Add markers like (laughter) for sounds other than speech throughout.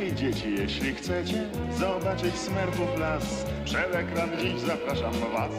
Hej dzieci, jeśli chcecie zobaczyć smerfów las, przed ekran dziś zapraszam was.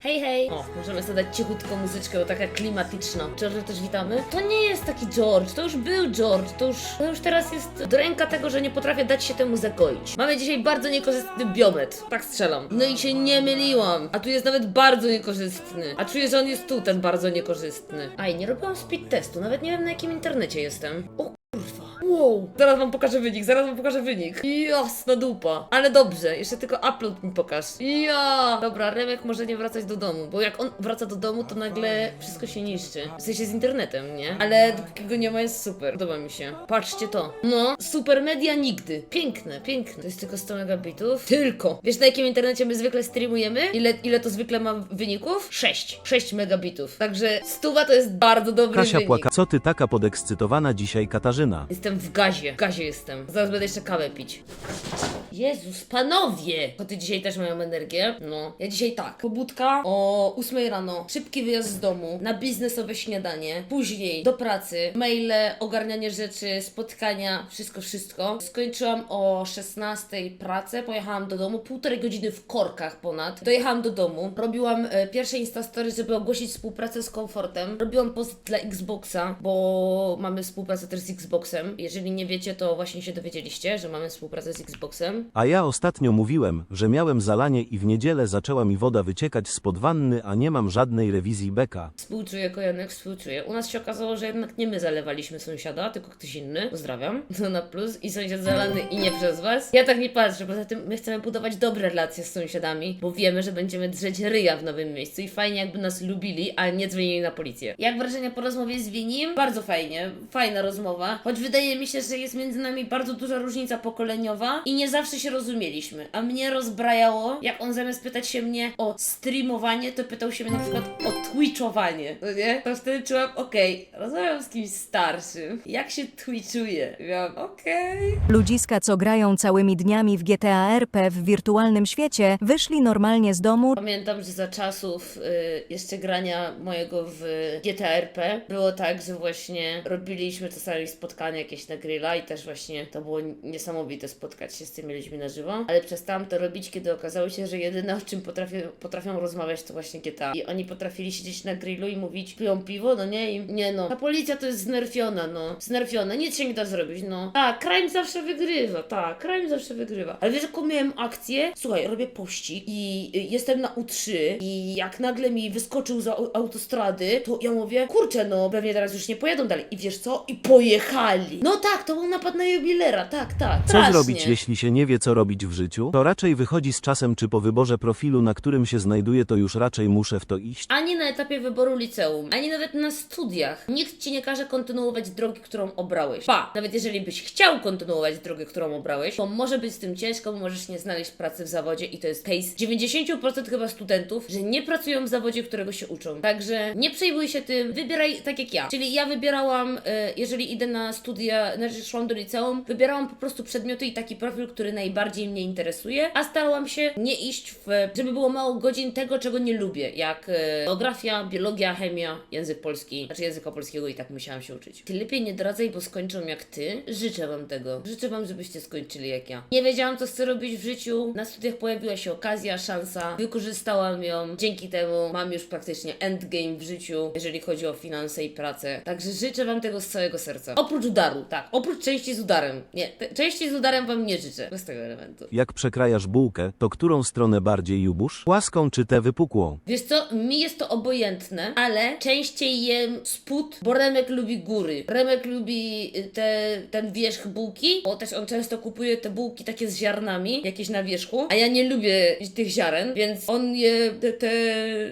Hej, hej! O, możemy sobie dać cichutką muzyczkę, bo taka klimatyczna. George też witamy. To nie jest taki George, to już był George, to już, to już teraz jest dręka tego, że nie potrafię dać się temu zagoić. Mamy dzisiaj bardzo niekorzystny biomet. Tak strzelam. No i się nie myliłam. A tu jest nawet bardzo niekorzystny. A czuję, że on jest tu, ten bardzo niekorzystny. Aj, nie robiłam speed testu, nawet nie wiem na jakim internecie jestem. O kurwa. Wow, zaraz wam pokażę wynik, zaraz wam pokażę wynik. Jasna dupa. Ale dobrze, jeszcze tylko upload mi pokaż. Ja. Dobra, Remek może nie wracać do domu, bo jak on wraca do domu, to nagle wszystko się niszczy. W sensie z internetem, nie? Ale dopóki go nie ma, jest super. Podoba mi się. Patrzcie to. No, super media nigdy. Piękne, piękne. To jest tylko 100 megabitów. Tylko. Wiesz na jakim internecie my zwykle streamujemy? Ile, ile to zwykle ma wyników? 6. 6 megabitów. Także stuwa to jest bardzo dobry Kasia wynik. płaka. Co ty taka podekscytowana dzisiaj, Katarzyna? Jestem w gazie. W gazie jestem. Zaraz będę jeszcze kawę pić. Jezus, panowie! Koty dzisiaj też mają energię. No. Ja dzisiaj tak. Pobudka o 8 rano. Szybki wyjazd z domu. Na biznesowe śniadanie. Później do pracy. Maile, ogarnianie rzeczy, spotkania. Wszystko, wszystko. Skończyłam o 16 pracę. Pojechałam do domu. Półtorej godziny w korkach ponad. Dojechałam do domu. Robiłam e, pierwsze Instastory, żeby ogłosić współpracę z komfortem. Robiłam post dla Xboxa, bo mamy współpracę też z Xboxem. Jeżeli nie wiecie, to właśnie się dowiedzieliście, że mamy współpracę z Xboxem. A ja ostatnio mówiłem, że miałem zalanie i w niedzielę zaczęła mi woda wyciekać spod wanny, a nie mam żadnej rewizji beka. Współczuję, kojanek, współczuję. U nas się okazało, że jednak nie my zalewaliśmy sąsiada, tylko ktoś inny. Pozdrawiam. (laughs) To na plus. I sąsiad zalany i nie przez was. Ja tak nie patrzę. Poza tym my chcemy budować dobre relacje z sąsiadami, bo wiemy, że będziemy drzeć ryja w nowym miejscu i fajnie jakby nas lubili, a nie dzwonili na policję. Jak wrażenia po rozmowie z Winim? Bardzo fajnie. Fajna rozmowa. Choć wydaje mi się, że jest między nami bardzo duża różnica pokoleniowa i nie zawsze się rozumieliśmy. A mnie rozbrajało, jak on zamiast pytać się mnie o streamowanie, to pytał się mnie na przykład o twitchowanie. No nie? To wtedy czułam, okej, rozmawiam z kimś starszym. Jak się twitchuje? Miałam, okej. Ludziska, co grają całymi dniami w GTA RP w wirtualnym świecie, wyszli normalnie z domu, Pamiętam, że za czasów y, jeszcze grania mojego w GTA RP było tak, że właśnie robiliśmy czasami spotkania jakieś na grilla i też właśnie to było niesamowite spotkać się z tymi ludźmi na żywo, ale przestałam to robić, kiedy okazało się, że jedyne o czym potrafią, potrafią rozmawiać to właśnie GTA. I oni potrafili siedzieć na grillu i mówić, piją piwo, no nie? I nie no, ta policja to jest znerfiona, no. Znerfiona, nic się nie da zrobić, no. Tak, crime zawsze wygrywa, tak, crime zawsze wygrywa. Ale wiesz, jaką miałem akcję? Słuchaj, robię pościg i jestem na U3 i jak nagle mi wyskoczył za au- autostrady, to ja mówię, kurczę, no pewnie teraz już nie pojadą dalej. I wiesz co? I No tak, to był napad na jubilera, tak, tak. Co strasznie. zrobić, jeśli się nie wie, co robić w życiu? To raczej wychodzi z czasem, czy po wyborze profilu, na którym się znajduję, to już raczej muszę w to iść. Ani na etapie wyboru liceum, ani nawet na studiach. Nikt ci nie każe kontynuować drogi, którą obrałeś. Pa, nawet jeżeli byś chciał kontynuować drogę, którą obrałeś, to może być z tym ciężko, bo możesz nie znaleźć pracy w zawodzie i to jest case 90% chyba studentów, że nie pracują w zawodzie, którego się uczą. Także nie przejmuj się tym, wybieraj tak jak ja. Czyli ja wybierałam, e, jeżeli idę na studia, znaczy szłam do liceum, wybierałam po prostu przedmioty i taki profil, który najbardziej mnie interesuje, a starałam się nie iść w, żeby było mało godzin tego, czego nie lubię, jak e, geografia, biologia, chemia, język polski, znaczy języka polskiego i tak musiałam się uczyć. Ty lepiej nie doradzaj, bo skończą jak ty. Życzę wam tego. Życzę wam, żebyście skończyli jak ja. Nie wiedziałam, co chcę robić w życiu. Na studiach pojawiła się okazja, szansa. Wykorzystałam ją. Dzięki temu mam już praktycznie endgame w życiu, jeżeli chodzi o finanse i pracę. Także życzę wam tego z całego serca. Oprócz udaru, tak. Oprócz części z udarem. Nie, te, części z udarem wam nie życzę. Bez tego elementu. Jak przekrajasz bułkę, to którą stronę bardziej jubusz? Płaską czy tę wypukłą? Wiesz co, mi jest to obojętne, ale częściej jem spód, bo Remek lubi góry. Remek lubi y, te, ten wierzch bułki, bo też on często kupuje te bułki takie z ziarnami, jakieś na wierzchu, a ja nie lubię tych ziaren, więc on je te, te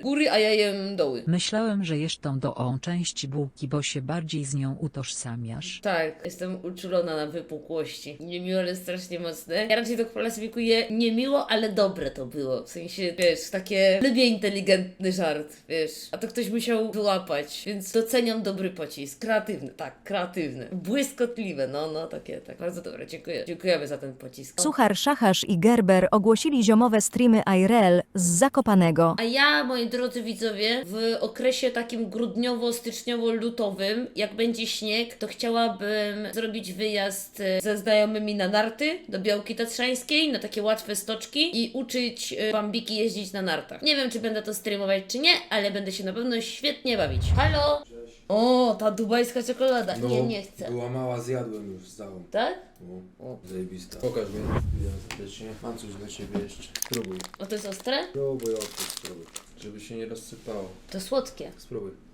góry, a ja jem doły. Myślałem, że jesz tą dołą część bułki, bo się bardziej z nią utożsamiasz. Tak, jestem uczulona na wypukłości. Niemiłe, ale strasznie mocne. ja raczej to klasyfikuję niemiło, ale dobre to było. W sensie, wiesz, takie lubię inteligentny żart, wiesz. A to ktoś musiał wyłapać, więc doceniam dobry pocisk. Kreatywny, tak, kreatywny. Błyskotliwe, no, no, takie, tak. Bardzo dobre, dziękuję. Dziękujemy za ten pocisk. Suchar, Szachasz i Gerber ogłosili ziomowe streamy IRL z Zakopanego. A ja, moi drodzy widzowie, w okresie takim grudniowo-styczniowo-lutowym, jak będzie śnieg, to chciałabym zrobić wyjazd e, ze znajomymi na narty do Białki Tatrzańskiej, na takie łatwe stoczki i uczyć e, bambiki jeździć na nartach. Nie wiem, czy będę to streamować, czy nie, ale będę się na pewno świetnie bawić. Halo? O, ta dubajska czekolada. nie, nie chcę. No, Była mała, zjadłem już całą. Tak? No, zajebista. Pokaż mi. Witam serdecznie. Mam coś dla Ciebie jeszcze. Spróbuj. O, to jest ostre? Spróbuj, otwórz, spróbuj. Żeby się nie rozsypało. To słodkie. Spróbuj.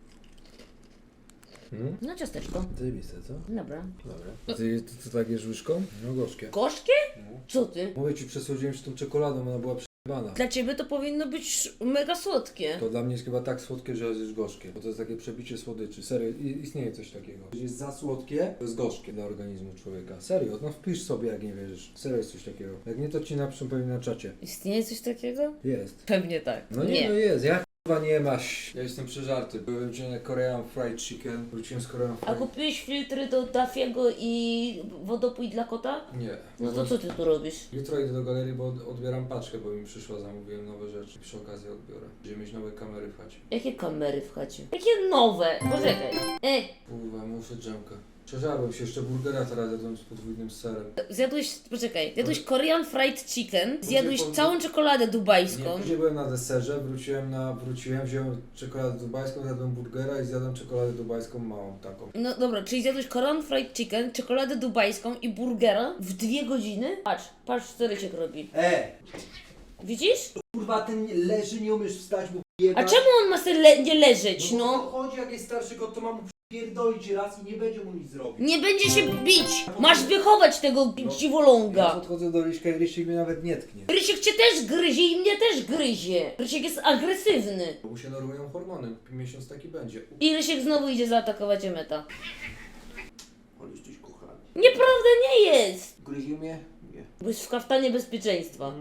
Hmm? No, ciasteczko. Zajebiste, co? Dobra. Dobra. Ty, ty, ty tak jesz łyżką? No gorzkie. Gorzkie? Co ty? Mówię Ci, przesłodziłem się tą czekoladą, ona była przebana. Dla ciebie to powinno być mega słodkie. To dla mnie jest chyba tak słodkie, że jest gorzkie. Bo to jest takie przebicie słodyczy. Serio, i- istnieje coś takiego. Jest za słodkie, to jest gorzkie dla organizmu człowieka. Serio, no wpisz sobie jak nie wierzysz. Serio jest coś takiego. Jak nie, to Ci napiszą pewnie na czacie. Istnieje coś takiego? Jest. Pewnie tak. No nie, no jest. Jak chyba nie masz. Ja jestem przeżarty. Byłem dzisiaj na Korean Fried Chicken. Wróciłem z Korean A Fried kupiłeś filtry do Dafiego i wodopój dla kota? Nie. No to co ty tu robisz? Jutro idę do galerii, bo od- odbieram paczkę, bo mi przyszła, zamówiłem nowe rzeczy. Przy okazji odbiorę. Będziemy mieć nowe kamery w chacie. Jakie kamery w chacie? Jakie nowe? Poczekaj. E, Kurwa, muszę drzemkę. Przeżarłem się, jeszcze burgera teraz jadłem z podwójnym serem. zjadłeś, poczekaj, zjadłeś Korean Fried Chicken, zjadłeś powiem- całą czekoladę Nie, dubajską. później byłem na deserze, wróciłem na, wróciłem, wziąłem czekoladę dubajską, zjadłem burgera i zjadłem czekoladę dubajską małą taką. No dobra, czyli zjadłeś Korean Fried Chicken, czekoladę dubajską i burgera w dwie godziny? Patrz, patrz co Rysiek robi. E, Widzisz? kurwa, ten leży, nie umiesz wstać, bo A czemu on ma sobie le- nie leżeć, No, no? chodzi jak jest starszy kot, to ma mu pierdolić raz i nie będzie mu nic zrobić. Nie będzie się bić! Masz wychować tego Ja dziwoląga! podchodzę do Ryśka i Rysiek mnie nawet nie tknie. Rysiek cię też gryzie i mnie też gryzie. Rysiek jest agresywny. Bo mu się normują hormony, miesiąc taki będzie. I Rysiek znowu idzie zaatakować Emeta. Ale jesteś kochany. Nieprawda nie jest! Gryzie mnie? Nie. Bo jest w kaftanie bezpieczeństwa.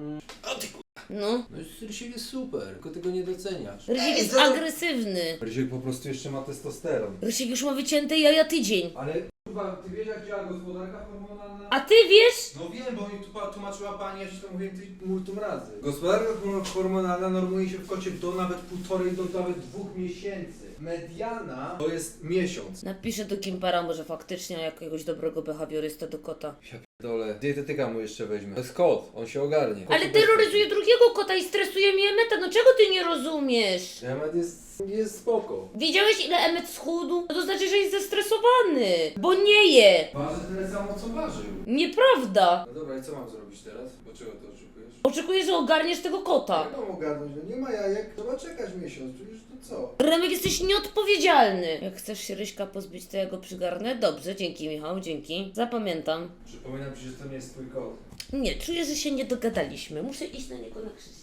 A ty ku... No. No jest- Rysiek jest super, tylko tego nie doceniasz. Rysiek jest za to- agresywny. Rysiek po prostu jeszcze ma testosteron. Rysiek już ma wycięte jaja tydzień. Ale kurwa, ty wiesz jak działa gospodarka hormonalna? A ty wiesz? No wiem, bo mi tu pa- tłumaczyła pani, ja ci to mówiłem ty multum razy. Gospodarka hor- hormonalna normuje się w kocie do nawet półtorej do nawet dwóch miesięcy. Mediana to jest miesiąc. Napiszę do Kimpara może faktycznie jakiegoś dobrego behawiorysta do kota. Ja pierdolę. Dietetyka mu jeszcze weźmie. To jest kot, on się ogarnie. Ale terroryzuje drugiego kota i stresuje mnie Emeta, no czego ty nie rozumiesz? Temat jest, jest spoko. Wiedziałeś ile Emmet schudł? No to znaczy, że jest zestresowany, bo nie je. Waży tyle samo co ważył. Nieprawda. No dobra, i co mam zrobić teraz? Bo czego to oczekujesz? Oczekuję, że ogarniesz tego kota. Jak mam ogarnąć? No nie ma jajek, trzeba czekać miesiąc, przecież to co? Remek, jesteś nieodpowiedzialny. Jak chcesz się Ryśka pozbyć, to ja go przygarnę? Dobrze, dzięki Michał, dzięki. Zapamiętam. Przypominam ci, że to nie jest twój kot. Nie, czuję, że się nie dogadaliśmy. Muszę iść na niego na krzyż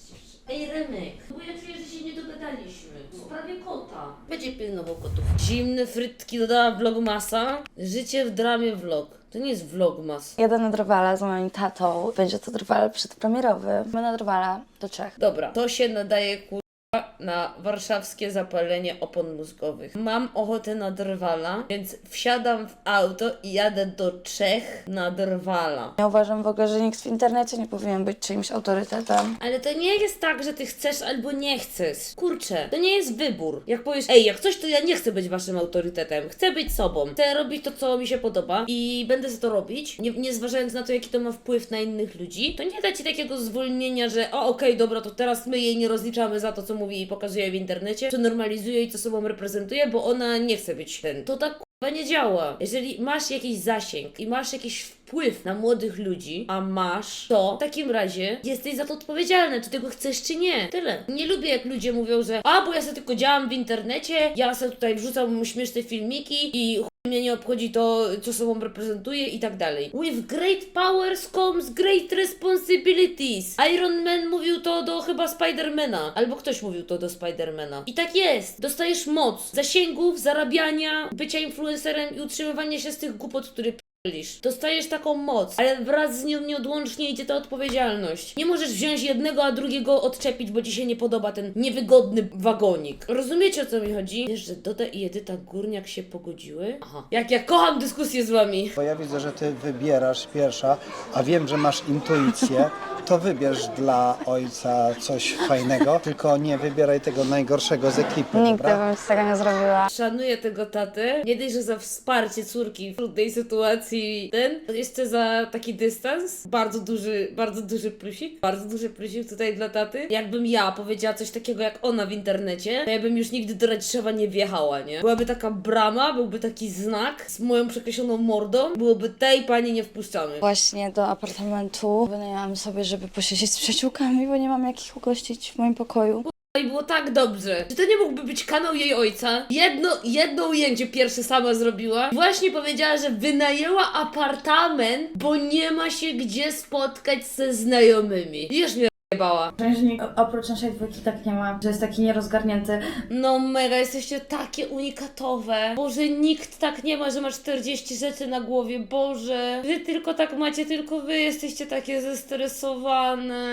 jeszcze. Ej, Remek, bo ja czuję, że się nie dogadaliśmy. W sprawie kota. Będzie pilnował kotów. Zimne frytki dodała vlogmasa. Życie w dramie vlog. To nie jest vlogmas. Jadę na Drwala z moim tatą. Będzie to Drwal przedpremierowy. My na Drwala do Czech. Dobra, to się nadaje kurwa na warszawskie zapalenie opon mózgowych. Mam ochotę na drwala, więc wsiadam w auto i jadę do Czech na drwala. Ja uważam w ogóle, że nikt w internecie nie powinien być czyimś autorytetem. Ale to nie jest tak, że ty chcesz albo nie chcesz. Kurczę, to nie jest wybór. Jak powiesz, ej, jak coś, to ja nie chcę być waszym autorytetem. Chcę być sobą. Chcę robić to, co mi się podoba i będę za to robić, nie, nie zważając na to, jaki to ma wpływ na innych ludzi. To nie da ci takiego zwolnienia, że o, okej, dobra, to teraz my jej nie rozliczamy za to, co mówi pokazuje w internecie, co normalizuje i co sobą reprezentuje, bo ona nie chce być ten. To tak Chyba nie działa. Jeżeli masz jakiś zasięg i masz jakiś wpływ na młodych ludzi, a masz, to w takim razie jesteś za to odpowiedzialny, czy tego chcesz, czy nie. Tyle. Nie lubię, jak ludzie mówią, że a, bo ja sobie tylko działam w internecie, ja sobie tutaj wrzucam śmieszne filmiki i mnie nie obchodzi to, co sobą reprezentuję i tak dalej. With great powers comes great responsibilities. Iron Man mówił to do chyba Spidermana, albo ktoś mówił to do Spidermana. I tak jest. Dostajesz moc, zasięgów, zarabiania, bycia influencerem i utrzymywania się z tych głupot, które pierdolisz. Dostajesz taką moc, ale wraz z nią nieodłącznie idzie ta odpowiedzialność. Nie możesz wziąć jednego, a drugiego odczepić, bo ci się nie podoba ten niewygodny wagonik. Rozumiecie o co mi chodzi? Wiesz, że Doda i Edyta Górniak się pogodziły? Aha. Jak ja kocham dyskusję z wami. Bo ja widzę, że ty wybierasz pierwsza, a wiem, że masz intuicję, to wybierz dla ojca coś fajnego, tylko nie wybieraj tego najgorszego z ekipy, Nigdy dobra? bym z tego nie zrobiła. Szanuję tego tatę. Nie dość, że za wsparcie córki w trudnej sytuacji ten, to jeszcze za taki dystans. Bardzo duży, bardzo duży plusik. Bardzo duży plusik tutaj dla taty. Jakbym ja powiedziała coś takiego jak ona w internecie, to ja bym już nigdy do Radziszewa nie wjechała, nie? Byłaby taka brama, byłby taki znak z moją przekreśloną mordą. Byłoby tej pani nie wpuszczamy. Właśnie do apartamentu wynajęłam sobie, żeby posiedzieć z przyjaciółkami, bo nie mam jakich ugościć w moim pokoju. I było tak dobrze. Czy to nie mógłby być kanał jej ojca? Jedno, jedno ujęcie pierwsze sama zrobiła. Właśnie powiedziała, że wynajęła apartament, bo nie ma się gdzie spotkać ze znajomymi. Już mnie bała. Strażnik oprócz naszej dwójki tak nie ma, że jest taki nierozgarnięty. No mega, jesteście takie unikatowe. Boże, nikt tak nie ma, że ma 40 rzeczy na głowie. Boże, wy tylko tak macie, tylko wy jesteście takie zestresowane.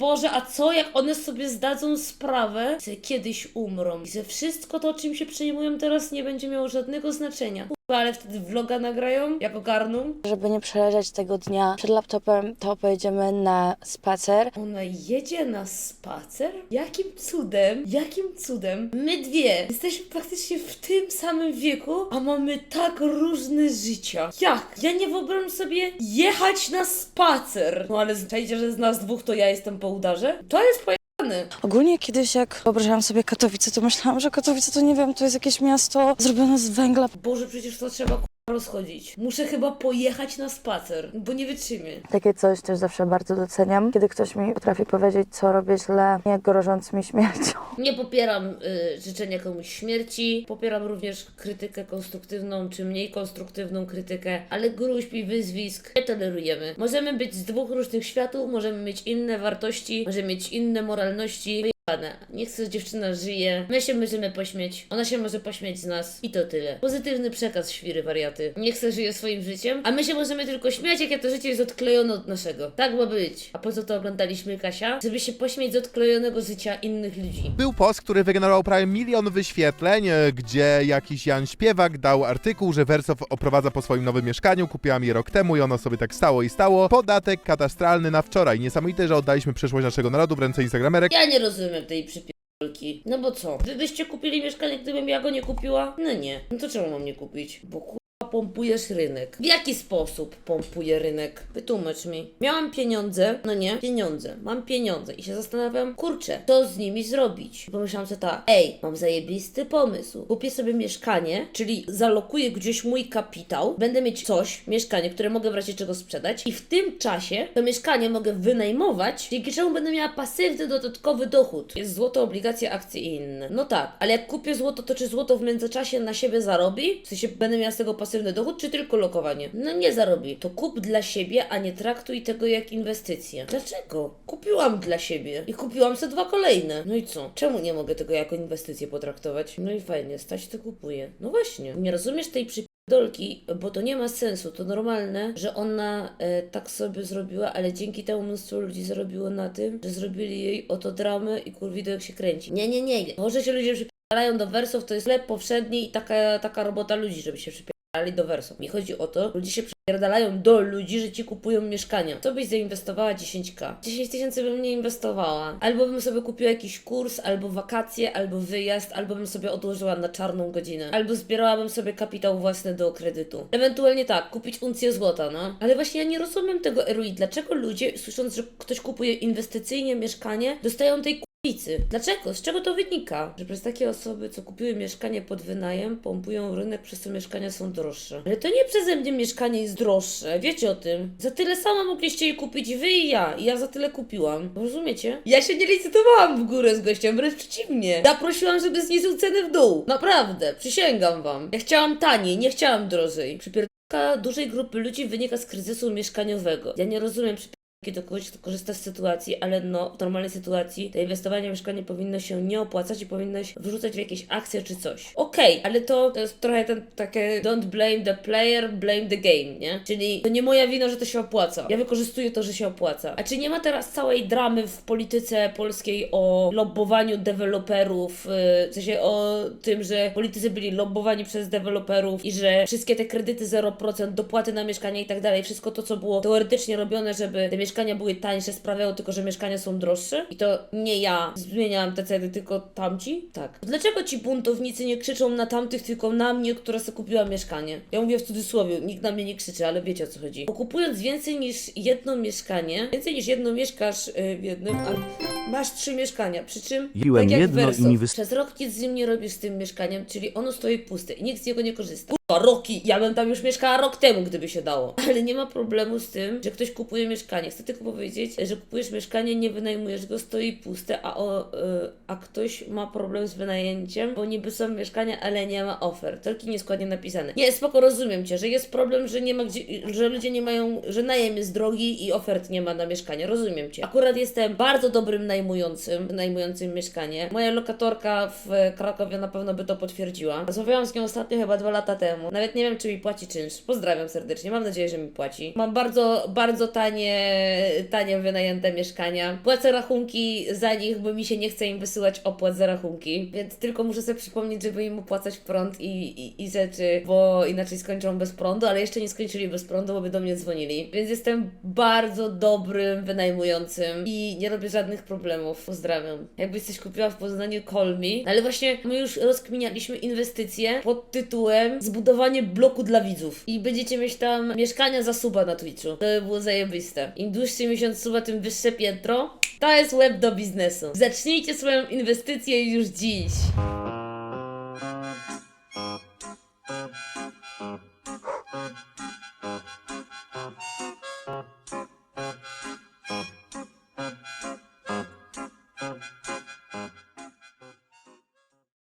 Boże, a co jak one sobie zdadzą sprawę, że kiedyś umrą i że wszystko to, czym się przejmują teraz nie będzie miało żadnego znaczenia. Ale wtedy vloga nagrają, jak ogarną. Żeby nie przeleżeć tego dnia przed laptopem, to pojedziemy na spacer. Ona jedzie na spacer? Jakim cudem? Jakim cudem? My dwie jesteśmy praktycznie w tym samym wieku, a mamy tak różne życia. Jak? Ja nie wyobrażam sobie jechać na spacer. No ale czajcie, że z nas dwóch to ja jestem po udarze? To jest Ogólnie kiedyś jak wyobrażałam sobie Katowice, to myślałam, że Katowice to nie wiem, to jest jakieś miasto zrobione z węgla. Boże, przecież to trzeba rozchodzić. Muszę chyba pojechać na spacer, bo nie wytrzymię. Takie coś też zawsze bardzo doceniam, kiedy ktoś mi potrafi powiedzieć, co robię źle, nie grożąc mi śmiercią. (laughs) Nie popieram y, życzenia komuś śmierci, popieram również krytykę konstruktywną czy mniej konstruktywną krytykę, ale gruźb i wyzwisk nie tolerujemy. Możemy być z dwóch różnych światów, możemy mieć inne wartości, możemy mieć inne moralności. Wyjebane. Niech sobie dziewczyna żyje, my się możemy pośmieć, ona się może pośmieć z nas i to tyle. Pozytywny przekaz świry wariaty. Niech se żyje swoim życiem, a my się możemy tylko śmiać, jakie to życie jest odklejone od naszego. Tak ma być. A po co to oglądaliśmy, Kasia? Żeby się pośmieć z odklejonego życia innych ludzi. Był post, który wygenerował prawie milion wyświetleń, e, gdzie jakiś Jan Śpiewak dał artykuł, że Wersow oprowadza po swoim nowym mieszkaniu, kupiłam je rok temu i ono sobie tak stało i stało. Podatek katastralny na wczoraj. Niesamowite, że oddaliśmy przyszłość naszego narodu w ręce instagramerek. Ja nie rozumiem tej przypierdolki. No bo co? Wy byście kupili mieszkanie, gdybym ja go nie kupiła? No nie. No to czemu mam nie kupić? Bo kurwa pompujesz rynek. W jaki sposób pompuję rynek? Wytłumacz mi. Miałam pieniądze, no nie? Pieniądze. Mam pieniądze i się zastanawiam, kurczę, co z nimi zrobić? Pomyślałam sobie tak, ej, mam zajebisty pomysł. Kupię sobie mieszkanie, czyli zalokuję gdzieś mój kapitał, będę mieć coś, mieszkanie, które mogę w razie czego sprzedać i w tym czasie to mieszkanie mogę wynajmować, dzięki czemu będę miała pasywny dodatkowy dochód. Jest złoto, obligacje, akcje i inne. No tak, ale jak kupię złoto, to czy złoto w międzyczasie na siebie zarobi? W sensie będę miała z tego pasywny dochód, czy tylko lokowanie? No nie zarobi. To kup dla siebie, a nie traktuj tego jak inwestycję. Dlaczego? Kupiłam dla siebie i kupiłam sobie dwa kolejne. No i co? Czemu nie mogę tego jako inwestycję potraktować? No i fajnie, stać to kupuje. No właśnie. Nie rozumiesz tej przy Dolki, bo to nie ma sensu, to normalne, że ona e, tak sobie zrobiła, ale dzięki temu mnóstwo ludzi zarobiło na tym, że zrobili jej oto dramę i kurwido jak się kręci. Nie, nie, nie. To, że się ludzie przypierają do wersów, to jest lep powszedni i taka, taka robota ludzi, żeby się przypierali do wersów. Mi chodzi o to, ludzie się przypierdalają do ludzi, że ci kupują mieszkania. Co byś zainwestowała 10k? 10 tysięcy bym nie inwestowała. Albo bym sobie kupiła jakiś kurs, albo wakacje, albo wyjazd, albo bym sobie odłożyła na czarną godzinę. Albo zbierałabym sobie kapitał własny do kredytu. Ewentualnie tak, kupić uncję złota, no. Ale właśnie ja nie rozumiem tego ROI. Dlaczego ludzie, słysząc, że ktoś kupuje inwestycyjnie mieszkanie, dostają tej Dlaczego? Z czego to wynika? Że przez takie osoby, co kupiły mieszkanie pod wynajem, pompują rynek, przez co mieszkania są droższe. Ale to nie przeze mnie mieszkanie jest droższe, wiecie o tym. Za tyle samo mogliście je kupić wy i ja. I ja za tyle kupiłam. Rozumiecie? Ja się nie licytowałam w górę z gościem, wręcz przeciwnie. Ja prosiłam, żeby zniżył ceny w dół. Naprawdę, przysięgam wam. Ja chciałam taniej, nie chciałam drożej. Przypierdolka dużej grupy ludzi wynika z kryzysu mieszkaniowego. Ja nie rozumiem do kogoś, korzysta z sytuacji, ale no, w normalnej sytuacji to inwestowanie w mieszkanie powinno się nie opłacać i powinnoś wrzucać w jakieś akcje czy coś. Okej, ale to, to jest trochę ten takie don't blame the player, blame the game, nie? Czyli to nie moja wina, że to się opłaca. Ja wykorzystuję to, że się opłaca. A czy nie ma teraz całej dramy w polityce polskiej o lobbowaniu deweloperów, yy, w sensie o tym, że politycy byli lobbowani przez deweloperów i że wszystkie te kredyty 0%, dopłaty na mieszkanie i tak dalej, wszystko to, co było teoretycznie robione, żeby te mieszkania były tańsze, sprawiało tylko, że mieszkania są droższe i to nie ja zmieniałam te ceny, tylko tamci? Tak. Dlaczego ci buntownicy nie krzyczą na tamtych, tylko na mnie, która sobie kupiła mieszkanie? Ja mówię w cudzysłowie, nikt na mnie nie krzyczy, ale wiecie o co chodzi. Bo kupując więcej niż jedno mieszkanie, więcej niż jedno mieszkasz yy, w jednym, a masz trzy mieszkania, przy czym Kupiłem tak jak jedno i Verso, mi wys- przez rok nic z nim nie robisz z tym mieszkaniem, czyli ono stoi puste i nikt z niego nie korzysta. Roki! Ja bym tam już mieszkała rok temu, gdyby się dało. Ale nie ma problemu z tym, że ktoś kupuje mieszkanie. Chcę tylko powiedzieć, że kupujesz mieszkanie, nie wynajmujesz go, stoi puste, a, o, y, a ktoś ma problem z wynajęciem, bo niby są mieszkania, ale nie ma ofert. Tylko nieskładnie napisane. Nie, spoko, rozumiem Cię, że jest problem, że nie ma gdzie, że ludzie nie mają, że najem jest drogi i ofert nie ma na mieszkanie. Rozumiem Cię. Akurat jestem bardzo dobrym najmującym, najmującym mieszkanie. Moja lokatorka w Krakowie na pewno by to potwierdziła. Rozmawiałam z nią ostatnio chyba dwa lata temu. Nawet nie wiem, czy mi płaci czynsz. Pozdrawiam serdecznie. Mam nadzieję, że mi płaci. Mam bardzo, bardzo tanie, tanie wynajęte mieszkania. Płacę rachunki za nich, bo mi się nie chce im wysyłać opłat za rachunki. Więc tylko muszę sobie przypomnieć, żeby im opłacać prąd i, i, i rzeczy, bo inaczej skończą bez prądu, ale jeszcze nie skończyli bez prądu, bo by do mnie dzwonili. Więc jestem bardzo dobrym wynajmującym i nie robię żadnych problemów. Pozdrawiam. Jakbyś coś kupiła w Poznaniu, call me. Ale właśnie my już rozkminialiśmy inwestycje pod tytułem budowanie bloku dla widzów. I będziecie mieć tam mieszkania za suba na Twitchu. To by było zajebiste. Im dłuższy miesiąc suba, tym wyższe piętro. To jest web do biznesu. Zacznijcie swoją inwestycję już dziś.